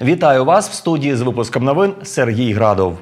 Вітаю вас в студії з випуском новин Сергій Градов.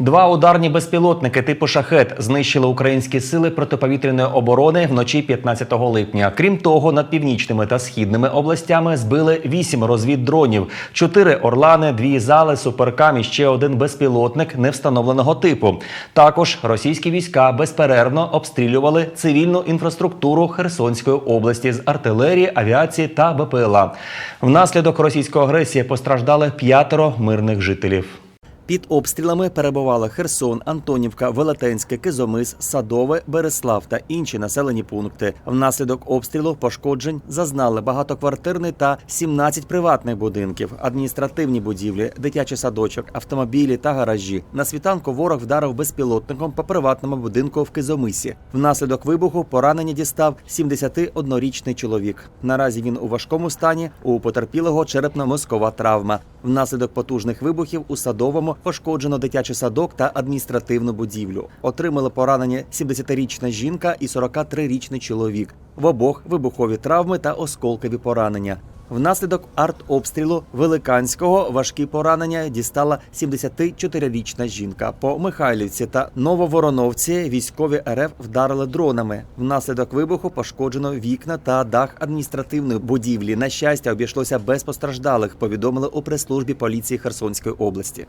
Два ударні безпілотники типу шахет знищили українські сили протиповітряної оборони вночі 15 липня. Крім того, над північними та східними областями збили вісім розвіддронів, чотири орлани, дві зали, суперкам і ще один безпілотник невстановленого типу. Також російські війська безперервно обстрілювали цивільну інфраструктуру Херсонської області з артилерії, авіації та БПЛА. Внаслідок російської агресії постраждали п'ятеро мирних жителів. Під обстрілами перебували Херсон, Антонівка, Велетенське, Кизомис, Садове, Береслав та інші населені пункти. Внаслідок обстрілу пошкоджень зазнали багатоквартирний та 17 приватних будинків, адміністративні будівлі, дитячий садочок, автомобілі та гаражі. На світанку ворог вдарив безпілотником по приватному будинку в Кизомисі. Внаслідок вибуху поранення дістав 71-річний чоловік. Наразі він у важкому стані. У потерпілого черепно-мозкова травма. Внаслідок потужних вибухів у садовому пошкоджено дитячий садок та адміністративну будівлю. Отримали поранення 70-річна жінка і 43-річний чоловік. В обох вибухові травми та осколкові поранення. Внаслідок артобстрілу Великанського важкі поранення дістала 74-річна жінка. По Михайлівці та Нововороновці військові РФ вдарили дронами. Внаслідок вибуху пошкоджено вікна та дах адміністративної будівлі. На щастя, обійшлося без постраждалих. Повідомили у прес-службі поліції Херсонської області.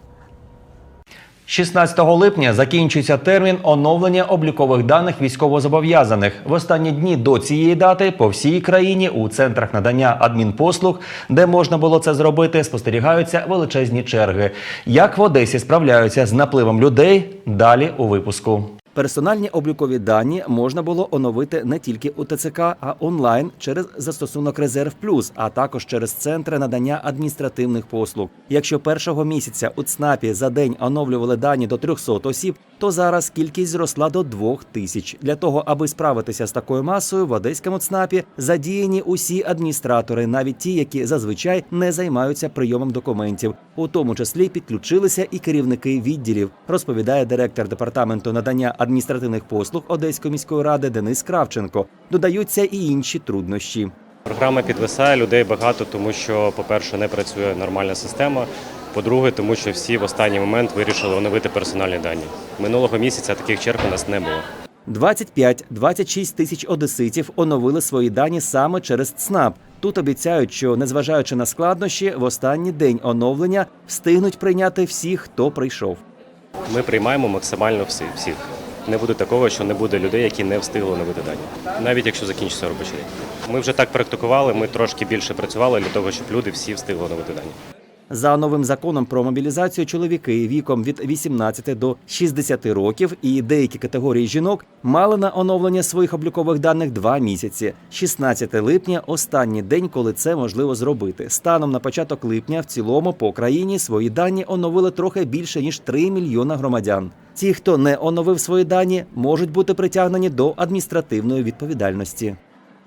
16 липня закінчується термін оновлення облікових даних військовозобов'язаних. В останні дні до цієї дати по всій країні у центрах надання адмінпослуг, де можна було це зробити, спостерігаються величезні черги. Як в Одесі справляються з напливом людей? Далі у випуску. Персональні облікові дані можна було оновити не тільки у ТЦК, а онлайн через застосунок Резерв Плюс, а також через центри надання адміністративних послуг. Якщо першого місяця у ЦНАПі за день оновлювали дані до 300 осіб, то зараз кількість зросла до 2 тисяч. Для того, аби справитися з такою масою, в одеському ЦНАПі задіяні усі адміністратори, навіть ті, які зазвичай не займаються прийомом документів, у тому числі підключилися і керівники відділів, розповідає директор департаменту надання адміністративних послуг Одеської міської ради Денис Кравченко. Додаються і інші труднощі. Програма підвисає людей багато, тому що, по-перше, не працює нормальна система. По-друге, тому що всі в останній момент вирішили оновити персональні дані. Минулого місяця таких черг у нас не було. 25-26 тисяч одеситів оновили свої дані саме через ЦНАП. Тут обіцяють, що незважаючи на складнощі, в останній день оновлення встигнуть прийняти всіх, хто прийшов. Ми приймаємо максимально всі, всіх. Не буде такого, що не буде людей, які не встигли новити дані, навіть якщо закінчиться робочий день. Ми вже так практикували, ми трошки більше працювали для того, щоб люди всі встигли новити дані. За новим законом про мобілізацію чоловіки віком від 18 до 60 років і деякі категорії жінок мали на оновлення своїх облікових даних два місяці. 16 липня останній день, коли це можливо зробити. Станом на початок липня в цілому по країні свої дані оновили трохи більше ніж 3 мільйона громадян. Ті, хто не оновив свої дані, можуть бути притягнені до адміністративної відповідальності.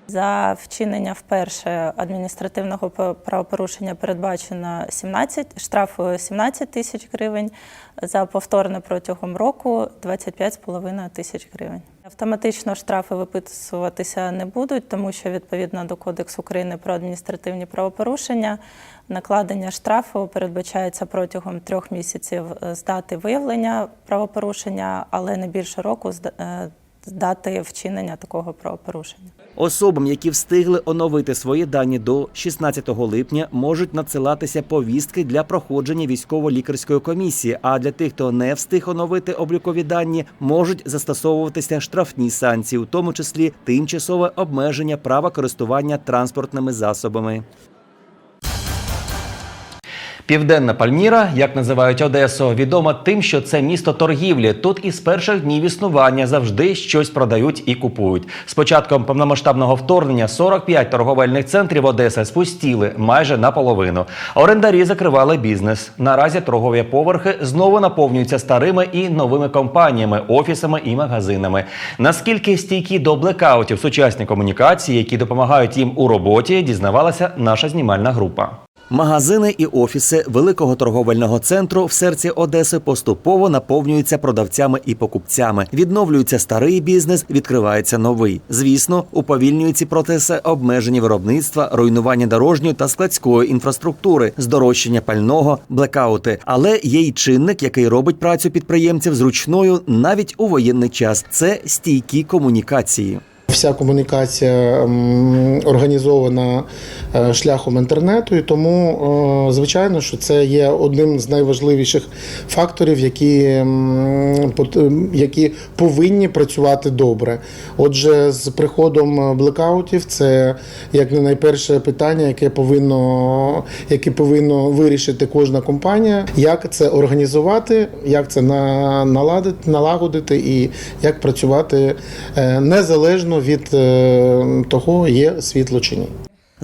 За вчинення вперше адміністративного правопорушення передбачено 17, штрафу 17 тисяч гривень, за повторне протягом року 25,5 тисяч гривень. Автоматично штрафи виписуватися не будуть, тому що відповідно до Кодексу України про адміністративні правопорушення накладення штрафу передбачається протягом трьох місяців з дати виявлення правопорушення, але не більше року з е, дати вчинення такого правопорушення. Особам, які встигли оновити свої дані до 16 липня, можуть надсилатися повістки для проходження військово-лікарської комісії. А для тих, хто не встиг оновити облікові дані, можуть застосовуватися штрафні санкції, у тому числі тимчасове обмеження права користування транспортними засобами. Південна Пальміра, як називають Одесу, відома тим, що це місто торгівлі. Тут із перших днів існування завжди щось продають і купують. З початком повномасштабного вторгнення 45 торговельних центрів Одеси спустіли майже наполовину. Орендарі закривали бізнес. Наразі торгові поверхи знову наповнюються старими і новими компаніями, офісами і магазинами. Наскільки стійкі до блекаутів сучасні комунікації, які допомагають їм у роботі, дізнавалася наша знімальна група. Магазини і офіси великого торговельного центру в серці Одеси поступово наповнюються продавцями і покупцями. Відновлюється старий бізнес, відкривається новий. Звісно, уповільнюють ці процеси обмежені виробництва, руйнування дорожньої та складської інфраструктури, здорожчання пального, блекаути. Але є й чинник, який робить працю підприємців зручною навіть у воєнний час. Це стійкі комунікації. Вся комунікація організована е, шляхом інтернету, і тому, е, звичайно, що це є одним з найважливіших факторів, які, які повинні працювати добре. Отже, з приходом блекаутів це як не найперше питання, яке повинно, яке повинно вирішити кожна компанія, як це організувати, як це на- наладити, налагодити і як працювати е, незалежно від е, того, є світло чи ні.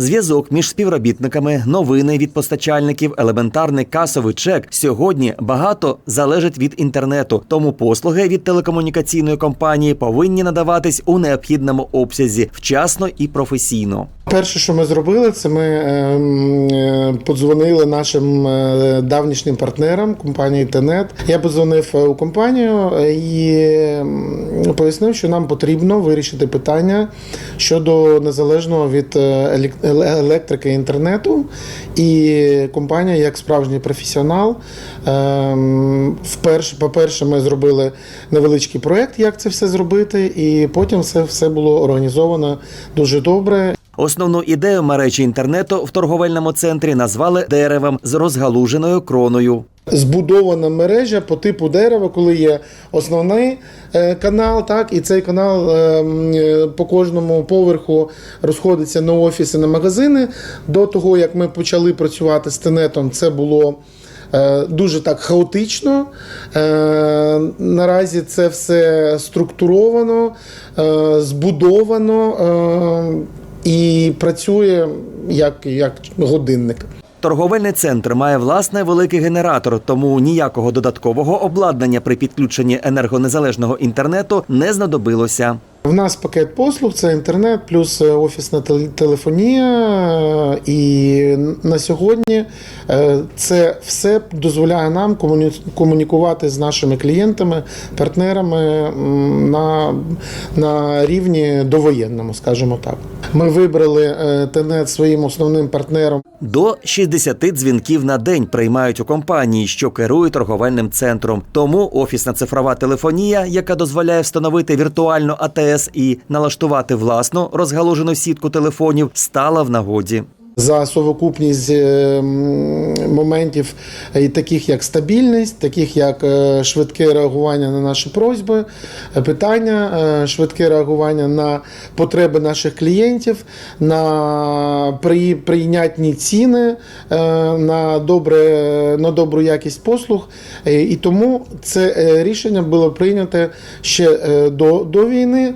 Зв'язок між співробітниками, новини від постачальників, елементарний касовий чек сьогодні багато залежить від інтернету. Тому послуги від телекомунікаційної компанії повинні надаватись у необхідному обсязі вчасно і професійно. Перше, що ми зробили, це ми е, е, подзвонили нашим е, давнішнім партнерам компанії Тенет. Я подзвонив у компанію і пояснив, що нам потрібно вирішити питання щодо незалежного від е, елек- еле- електрики інтернету. І компанія, як справжній професіонал, ем, вперше, по-перше, ми зробили невеличкий проект, як це все зробити, і потім це все було організовано дуже добре. Основну ідею мережі інтернету в торговельному центрі назвали деревом з розгалуженою кроною. Збудована мережа по типу дерева, коли є основний е, канал, так і цей канал е, е, по кожному поверху розходиться на офіси, на магазини. До того як ми почали працювати з тенетом, це було. Дуже так хаотично. Наразі це все структуровано, збудовано і працює як, як годинник. Торговельний центр має власний великий генератор, тому ніякого додаткового обладнання при підключенні енергонезалежного інтернету не знадобилося. У нас пакет послуг це інтернет, плюс е, офісна тел- телефонія. е, І на сьогодні е, це все дозволяє нам комунікувати з нашими клієнтами, партнерами на, на рівні довоєнному, скажімо так. Ми вибрали Тенет своїм основним партнером. До 60 дзвінків на день приймають у компанії, що керує торговельним центром. Тому офісна цифрова телефонія, яка дозволяє встановити віртуальну АТС і налаштувати власну розгалужену сітку телефонів, стала в нагоді. За совокупність е, моментів, е, таких як стабільність, таких як е, швидке реагування на наші просьби, питання, швидке реагування на потреби наших клієнтів, на при- прийнятні ціни, на, добре, на добру якість послуг. І тому це рішення було прийнято ще до, до війни.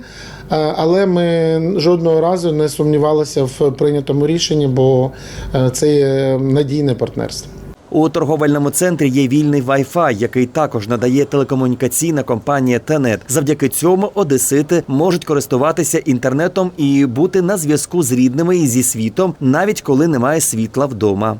Е, Але ми жодного разу не сумнівалися в прийнятому рішенні, бо е, це є надійне партнерство. У торговельному центрі є вільний Wi-Fi, який також надає телекомунікаційна компанія Тенет. Завдяки цьому одесити можуть користуватися інтернетом і бути на зв'язку з рідними і зі світом, навіть коли немає світла вдома.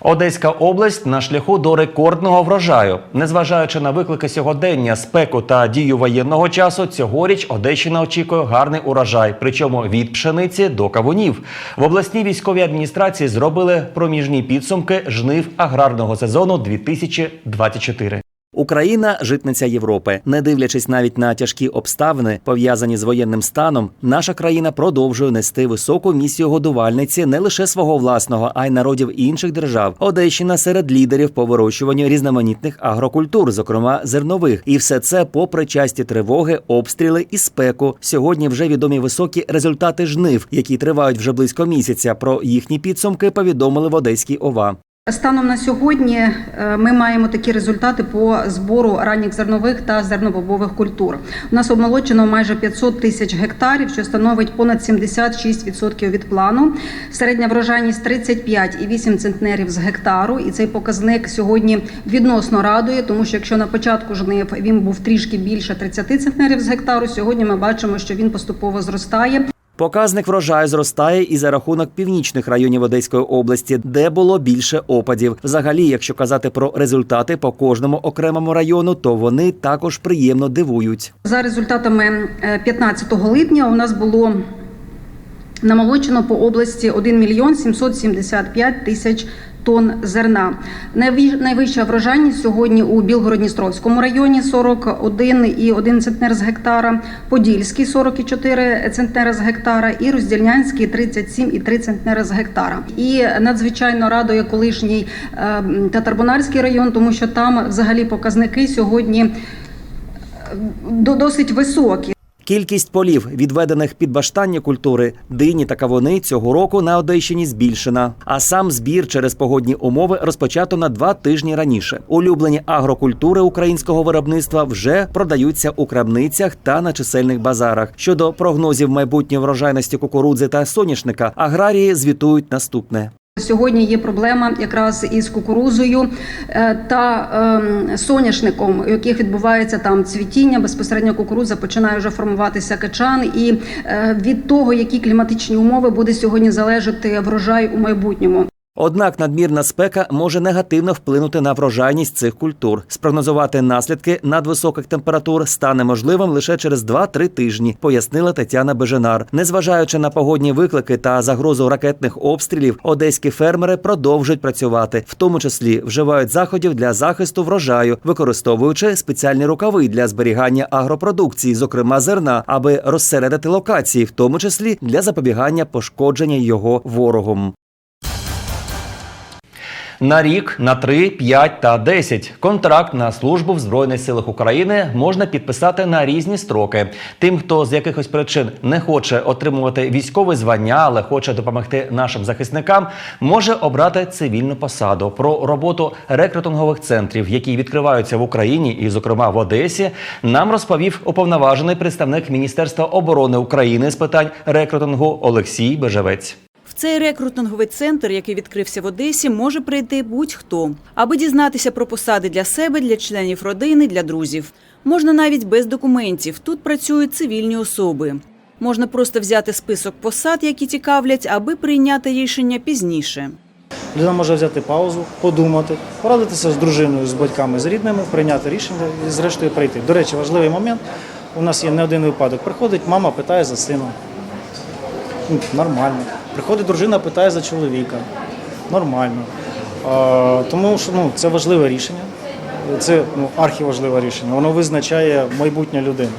Одеська область на шляху до рекордного врожаю. Незважаючи на виклики сьогодення, спеку та дію воєнного часу, цьогоріч Одещина очікує гарний урожай, причому від пшениці до кавунів. В обласній військовій адміністрації зробили проміжні підсумки жнив аграрного сезону 2024. Україна житниця Європи. Не дивлячись навіть на тяжкі обставини, пов'язані з воєнним станом, наша країна продовжує нести високу місію годувальниці не лише свого власного, а й народів інших держав. Одещина серед лідерів по вирощуванню різноманітних агрокультур, зокрема зернових, і все це попри часті тривоги, обстріли і спеку. Сьогодні вже відомі високі результати жнив, які тривають вже близько місяця. Про їхні підсумки повідомили в Одеській ОВА. Станом на сьогодні е, ми маємо такі результати по збору ранніх зернових та зернобобових культур. У нас обмолочено майже 500 тисяч гектарів, що становить понад 76% від плану. Середня врожайність 35,8 центнерів з гектару. І цей показник сьогодні відносно радує, тому що якщо на початку жнив він був трішки більше 30 центнерів з гектару, сьогодні ми бачимо, що він поступово зростає. Показник врожаю зростає і за рахунок північних районів Одеської області, де було більше опадів. Взагалі, якщо казати про результати по кожному окремому району, то вони також приємно дивують. За результатами е, 15 липня у нас було намолочено по області 1 мільйон 775 тисяч тонн зерна. Найвища врожайність сьогодні у Білгород-Дністровському районі 41,1 центнер з гектара, Подільський 40,4 центнера з гектара і Роздільнянський 37,3 центнера з гектара. І надзвичайно радує колишній е, Татарбунарський район, тому що там взагалі показники сьогодні е, до- досить високі. Кількість полів, відведених під баштання культури, дині та кавуни цього року на Одещині збільшена. А сам збір через погодні умови розпочато на два тижні раніше. Улюблені агрокультури українського виробництва вже продаються у крамницях та на чисельних базарах. Щодо прогнозів майбутньої врожайності кукурудзи та соняшника, аграрії звітують наступне. Сьогодні є проблема якраз із кукурузою е, та ем, соняшником, у яких відбувається там цвітіння. Безпосередньо кукуруза починає вже формуватися качан, і е, від того, які кліматичні умови буде сьогодні залежати врожай у майбутньому. Однак надмірна спека може негативно вплинути на врожайність цих культур. Спрогнозувати наслідки надвисоких температур стане можливим лише через 2-3 тижні, пояснила Тетяна Беженар. Незважаючи на погодні виклики та загрозу ракетних обстрілів, одеські фермери продовжують працювати, в тому числі вживають заходів для захисту врожаю, використовуючи спеціальні рукави для зберігання агропродукції, зокрема зерна, аби розсередити локації, в тому числі для запобігання пошкодження його ворогом. На рік, на 3, 5 та 10. Контракт на службу в Збройних силах України можна підписати на різні строки. Тим, хто з якихось причин не хоче отримувати військове звання, але хоче допомогти нашим захисникам, може обрати цивільну посаду. Про роботу рекрутингових центрів, які відкриваються в Україні і, зокрема, в Одесі, нам розповів уповноважений представник Міністерства оборони України з питань рекрутингу Олексій Бежевець. В цей рекрутинговий центр, який відкрився в Одесі, може прийти будь-хто, аби дізнатися про посади для себе, для членів родини, для друзів. Можна навіть без документів. Тут працюють цивільні особи. Можна просто взяти список посад, які цікавлять, аби прийняти рішення пізніше. Людина може взяти паузу, подумати, порадитися з дружиною, з батьками, з рідними, прийняти рішення і зрештою прийти. До речі, важливий момент. У нас є не один випадок. Приходить мама, питає за сина. Ну, Нормально. Приходить дружина, питає за чоловіка. Нормально. Тому що ну, це важливе рішення. Це ну, архіважливе рішення. Воно визначає майбутнє людини.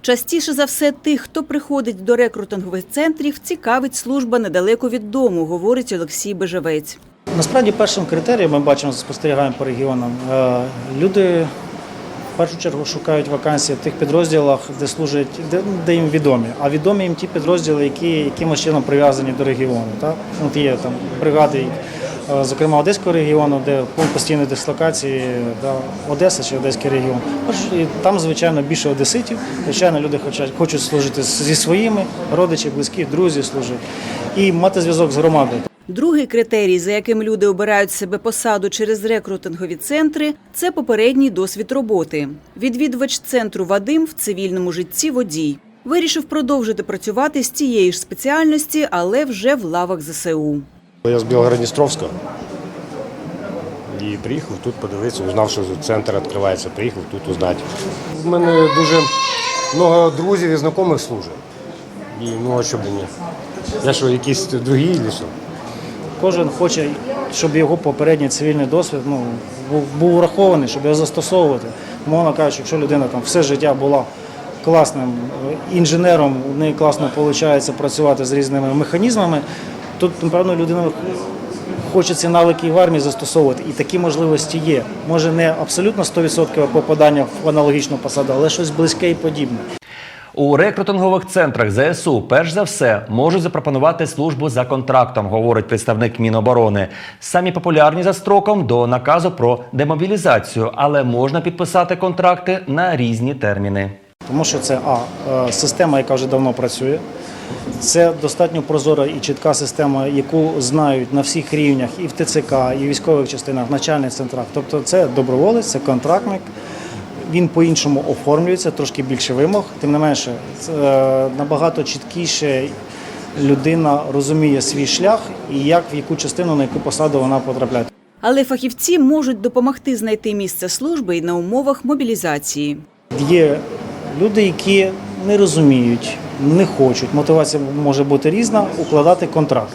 Частіше за все, тих, хто приходить до рекрутингових центрів, цікавить служба недалеко від дому, говорить Олексій Бежевець. Насправді першим критерієм ми бачимо, спостерігаємо по регіонам. е, Люди першу чергу шукають вакансії в тих підрозділах, де служать, де, де їм відомі. А відомі їм ті підрозділи, які якимось чином прив'язані до регіону. Так? От є там бригади, е, зокрема Одеського регіону, де пункт постійної дислокації да, Одеса чи Одеський регіон. І Там, звичайно, більше одеситів. Звичайно, люди хочуть, хочуть служити зі своїми, родичі, близькі, друзі служать. І мати зв'язок з громадою. Другий критерій, за яким люди обирають себе посаду через рекрутингові центри, це попередній досвід роботи. Відвідувач центру Вадим в цивільному житті водій. Вирішив продовжити працювати з цієї ж спеціальності, але вже в лавах ЗСУ. Я з Білгородністровська і приїхав тут подивитися, узнав, що центр відкривається, приїхав тут узнати. У мене дуже багато друзів і знайомих служить. І ну а що б ні? Я що, якісь другі що? Кожен хоче, щоб його попередній цивільний досвід ну, був, врахований, щоб його застосовувати. Мовно кажучи, якщо людина там все життя була класним е, інженером, у неї класно виходить працювати з різними механізмами, тут, напевно, людина хоче ці навики в армії застосовувати. І такі можливості є. Може не абсолютно 100% попадання в аналогічну посаду, але щось близьке і подібне. У рекрутингових центрах ЗСУ перш за все можуть запропонувати службу за контрактом, говорить представник Міноборони. Самі популярні за строком до наказу про демобілізацію, але можна підписати контракти на різні терміни. Тому що це а е, система, яка вже давно працює. Це достатньо прозора і чітка система, яку знають на всіх рівнях і в ТЦК, і в військових частинах, в начальних центрах. Тобто це доброволець, це контрактник. Він по-іншому оформлюється, трошки більше вимог. Тим не менше, е, набагато чіткіше людина розуміє свій шлях і як в яку частину на яку посаду вона потрапляє. Але фахівці можуть допомогти знайти місце служби і на умовах мобілізації. Є люди, які не розуміють, не хочуть. Мотивація може бути різна укладати контракт.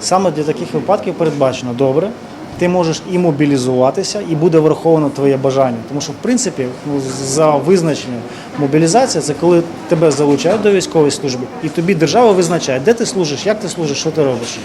Саме для таких випадків передбачено добре. Ти можеш і мобілізуватися, і буде враховано твоє бажання. Тому що, в принципі, ну, за визначенням мобілізація це коли тебе залучають до військової служби, і тобі держава визначає, де ти служиш, як ти служиш, що ти робиш.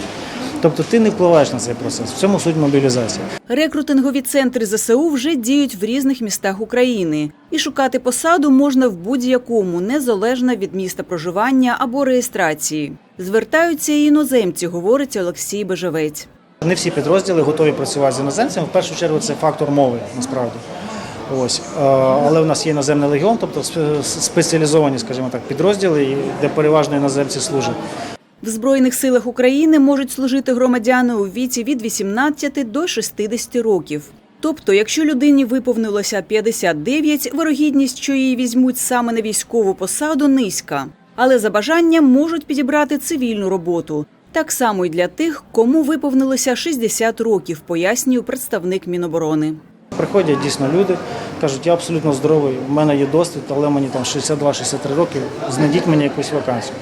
Тобто ти не впливаєш на цей процес. В цьому суть мобілізації. Рекрутингові центри ЗСУ вже діють в різних містах України, і шукати посаду можна в будь-якому, незалежно від міста проживання або реєстрації. Звертаються і іноземці, говорить Олексій Бежевець. Не всі підрозділи готові працювати з іноземцями. В першу чергу це фактор мови, насправді. Ось. Е, Але в нас є іноземний легіон, тобто спеціалізовані, скажімо так, підрозділи, де переважно іноземці служать. В Збройних силах України можуть служити громадяни у віці від 18 до 60 років. Тобто, якщо людині виповнилося 59, вирогідність, що її візьмуть саме на військову посаду, низька. Але за бажанням можуть підібрати цивільну роботу. Так само й для тих, кому виповнилося 60 років, пояснює представник Міноборони. Приходять дійсно люди, кажуть, я абсолютно здоровий, в мене є досвід, але мені там 62-63 роки, знайдіть мені якусь вакансію.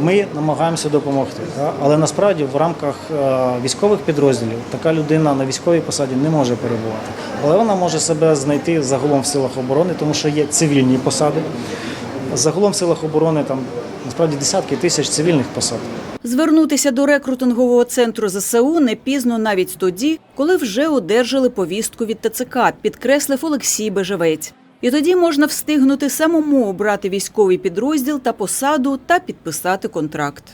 Ми намагаємося допомогти. Але насправді в рамках е, військових підрозділів така людина на військовій посаді не може перебувати. Але вона може себе знайти загалом в силах оборони, тому що є цивільні посади. Загалом в силах оборони там насправді десятки тисяч цивільних посад. Звернутися до рекрутингового центру ЗСУ не пізно навіть тоді, коли вже одержали повістку від ТЦК, підкреслив Олексій Бежевець. І тоді можна встигнути самому обрати військовий підрозділ та посаду та підписати контракт.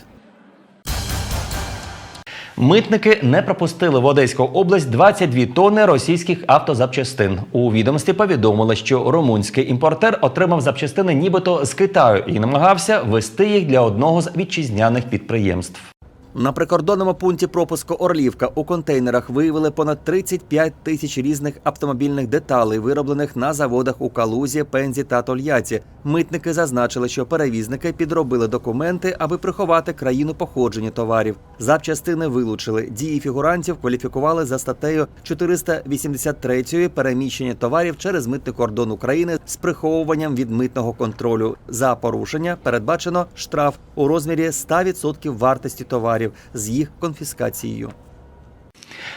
Митники не пропустили в Одеську область 22 тонни російських автозапчастин. У відомстві повідомили, що румунський імпортер отримав запчастини нібито з Китаю і намагався вести їх для одного з вітчизняних підприємств. На прикордонному пункті пропуску Орлівка у контейнерах виявили понад 35 тисяч різних автомобільних деталей, вироблених на заводах у Калузі, Пензі та Тольятті. Митники зазначили, що перевізники підробили документи, аби приховати країну походження товарів. Запчастини вилучили. Дії фігурантів кваліфікували за статтею 483 переміщення товарів через митний кордон України з приховуванням від митного контролю. За порушення передбачено штраф у розмірі 100% вартості товарів з їх конфіскацією.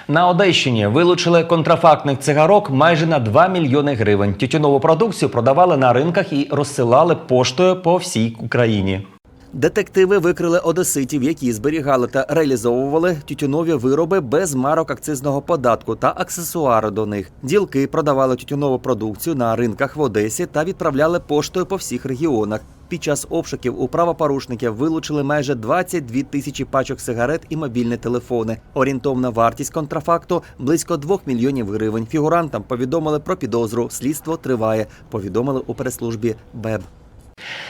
На Одещині вилучили контрафактних цигарок майже на 2 мільйони гривень. Тютюнову продукцію продавали на ринках і розсилали поштою по всій Україні. Детективи викрили одеситів, які зберігали та реалізовували тютюнові вироби без марок акцизного податку та аксесуари до них. Ділки продавали тютюнову продукцію на ринках в Одесі та відправляли поштою по всіх регіонах. Під час обшуків у правопорушників вилучили майже 22 тисячі пачок сигарет і мобільні телефони. Орієнтовна вартість контрафакту близько 2 мільйонів гривень. Фігурантам повідомили про підозру. Слідство триває. Повідомили у прес-службі БЕБ.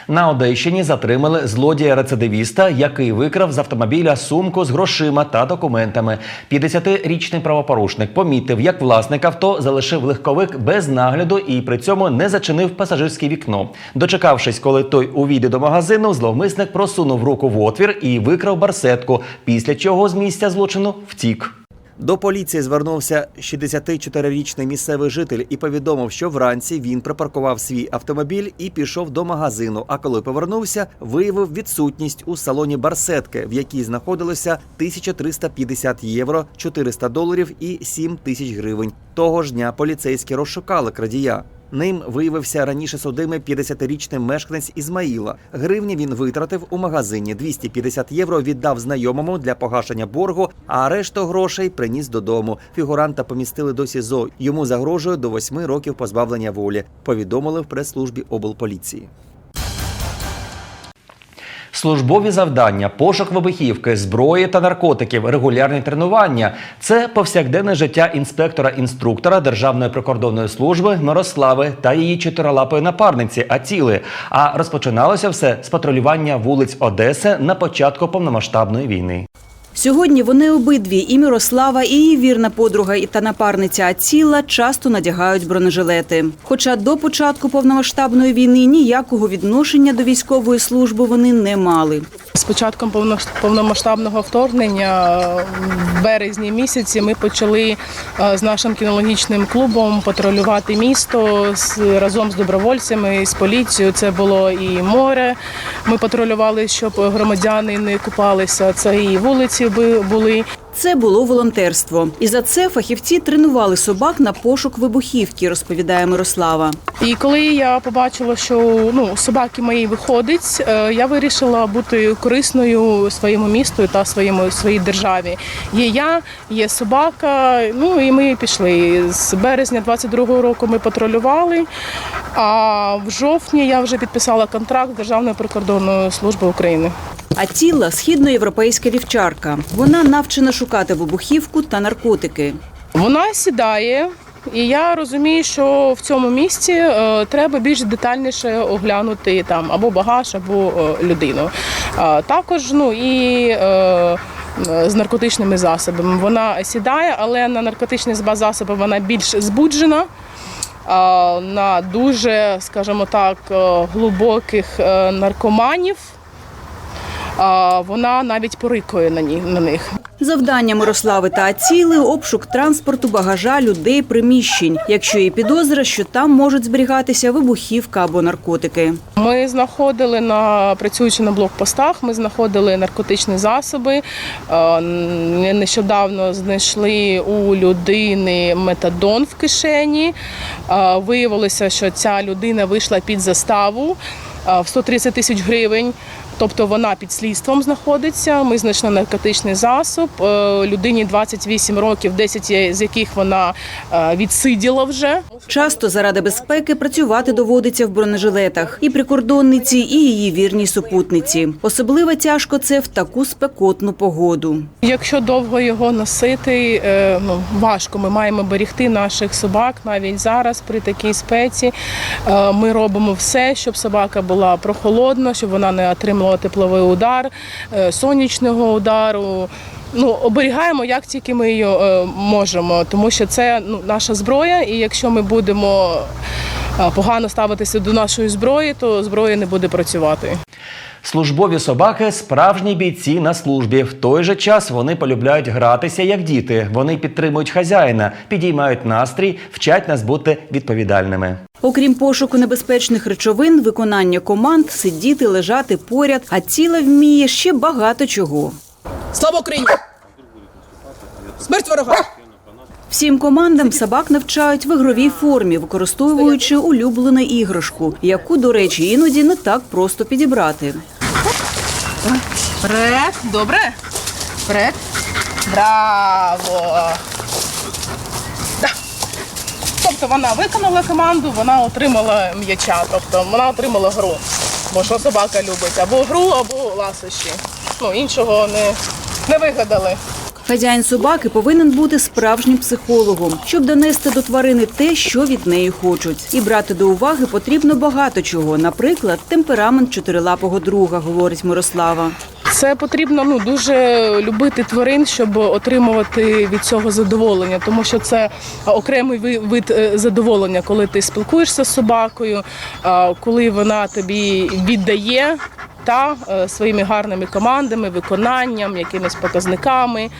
На Одещині затримали злодія-рецидивіста, який викрав з автомобіля сумку з грошима та документами. 50-річний правопорушник помітив, як власник авто залишив легковик без нагляду і при цьому не зачинив пасажирське вікно. Дочекавшись, коли той увійде до магазину, зловмисник просунув руку в отвір і викрав барсетку, після чого з місця злочину втік. До поліції звернувся 64-річний місцевий житель і повідомив, що вранці він припаркував свій автомобіль і пішов до магазину. А коли повернувся, виявив відсутність у салоні барсетки, в якій знаходилося 1350 євро, 400 доларів і 7 тисяч гривень. Того ж дня поліцейські розшукали крадія. Ним виявився раніше судимий 50-річний мешканець Ізмаїла. Гривні він витратив у магазині. 250 євро віддав знайомому для погашення боргу, а решту грошей приніс додому. Фігуранта помістили до СІЗО. Йому загрожує до восьми років позбавлення волі. Повідомили в прес-службі облполіції. Службові завдання, пошук вибухівки, зброї та наркотиків, регулярні тренування це повсякденне життя інспектора-інструктора Державної прикордонної служби Мирослави та її чотирилапої напарниці Аціли. А розпочиналося все з патрулювання вулиць Одеси на початку повномасштабної війни. Сьогодні вони обидві і Мирослава, і її вірна подруга та напарниця Аціла часто надягають бронежилети. Хоча до початку повномасштабної війни ніякого відношення до військової служби вони не мали. З початком повномасштабного вторгнення в березні місяці ми почали е, з нашим кінологічним клубом патрулювати місто з, разом з добровольцями, з поліцією. Це було і море. Ми патрулювали, щоб громадяни не купалися. Це і вулиці були. Це було волонтерство. І за це фахівці тренували собак на пошук вибухівки, розповідає Мирослава. І коли я побачила, що ну собаки мої виходить, е, я вирішила бути корисною своєму місту та своєму своїй державі. Є я, є собака. Ну і ми пішли. З березня 22-го року ми патрулювали. А в жовтні я вже підписала контракт з Державною прикордонною службою України. А тіла східноєвропейська вівчарка. Вона навчена шукати вибухівку та наркотики. Вона сідає, і я розумію, що в цьому місці е, треба більш детальніше оглянути там або багаж, або е, людину. А також ну і е, е, з наркотичними засобами. Вона сідає, але на наркотичні засоби вона більш збуджена. На дуже, скажімо так, е, глибоких е, наркоманів вона навіть порикує на на них. Завдання Мирослави та Аціли – обшук транспорту, багажа, людей, приміщень. Якщо є підозра, що там можуть зберігатися вибухівка або наркотики. Ми знаходили на працюючи на блокпостах, ми знаходили наркотичні засоби. Нещодавно знайшли у людини метадон в кишені. Виявилося, що ця людина вийшла під заставу в 130 тисяч гривень. Тобто вона під слідством знаходиться. Ми знайшли наркотичний засоб. Е, Людині 28 років, 10 з яких вона е, відсиділа вже. Часто заради безпеки працювати доводиться в бронежилетах. І прикордонниці, і її вірній супутниці. Особливо тяжко це в таку спекотну погоду. Якщо довго його носити, е, ну важко. Ми маємо берегти наших собак навіть зараз при такій спеці. Ми робимо все, щоб собака була прохолодна, щоб вона не отримала тепловий удар, е, сонячного удару. Ну, оберігаємо як тільки ми її е, можемо, тому що це ну, наша зброя, і якщо ми будемо е, погано ставитися до нашої зброї, то зброя не буде працювати. Службові собаки справжні бійці на службі. В той же час вони полюбляють гратися як діти. Вони підтримують хазяїна, підіймають настрій, вчать нас бути відповідальними. Окрім пошуку небезпечних речовин, виконання команд, сидіти, лежати поряд, а тіла вміє ще багато чого. Слава Україні! Смерть ворога! Всім командам собак навчають в ігровій формі, використовуючи улюблену іграшку, яку, до речі, іноді не так просто підібрати. Вперед! Добре! Вперед! Браво! Да. Тобто вона виконала команду, вона отримала м'яча, тобто вона отримала гру. Бо що собака любить або гру, або ласощі. Ну, іншого не, не вигадали. Хазяїн собаки повинен бути справжнім психологом, щоб донести до тварини те, що від неї хочуть. І брати до уваги потрібно багато чого, наприклад, темперамент чотирилапого друга, говорить Мирослава. Це потрібно ну дуже любити тварин, щоб отримувати від цього задоволення, тому що це окремий ви- вид е, задоволення, коли ти спілкуєшся з собакою, коли вона тобі віддає та е, своїми гарними командами, виконанням, якимись показниками.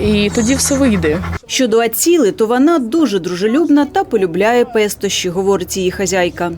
І тоді все вийде. Щодо Аціли, то вона дуже дружелюбна та полюбляє пестощі, говорить її хазяйка.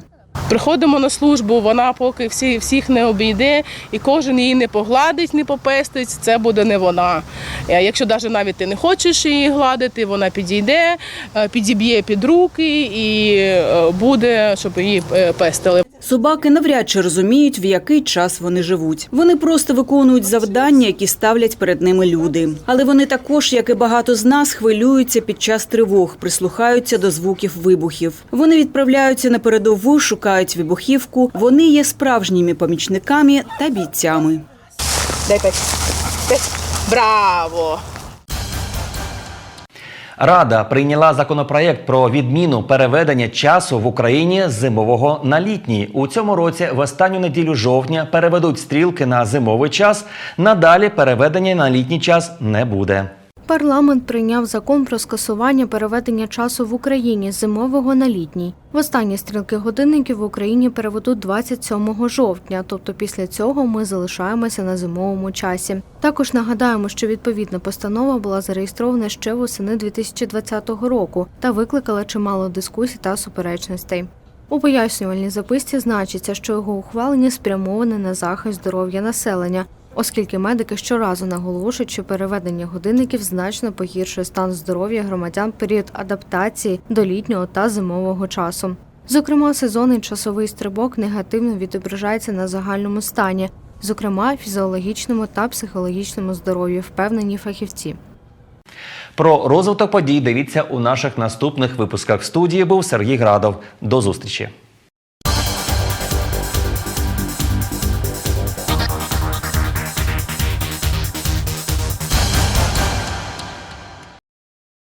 Приходимо на службу, вона поки всі, всіх не обійде, і кожен її не погладить, не попестить, це буде не вона. Якщо навіть навіть ти не хочеш її гладити, вона підійде, е, підіб'є під руки і е, буде, щоб її е, пестили. Собаки навряд чи розуміють, в який час вони живуть. Вони просто виконують завдання, які ставлять перед ними люди. Але вони також, як і багато з нас, хвилюються під час тривог, прислухаються до звуків вибухів. Вони відправляються на передову, шукають вибухівку. Вони є справжніми помічниками та бійцями. Дай п'ять. П'ять. Браво! Рада прийняла законопроєкт про відміну переведення часу в Україні з зимового на літній. У цьому році в останню неділю жовтня переведуть стрілки на зимовий час. Надалі переведення на літній час не буде. Парламент прийняв закон про скасування переведення часу в Україні з зимового на літній. Востаннє стрілки годинників в Україні переведуть 27 жовтня, тобто після цього ми залишаємося на зимовому часі. Також нагадаємо, що відповідна постанова була зареєстрована ще восени 2020 року та викликала чимало дискусій та суперечностей. У пояснювальній записці значиться, що його ухвалення спрямоване на захист здоров'я населення, оскільки медики щоразу наголошують, що переведення годинників значно погіршує стан здоров'я громадян період адаптації до літнього та зимового часу. Зокрема, сезонний часовий стрибок негативно відображається на загальному стані, зокрема фізіологічному та психологічному здоров'ю, впевнені фахівці. Про розвиток подій дивіться у наших наступних випусках. Студії був Сергій Градов. До зустрічі.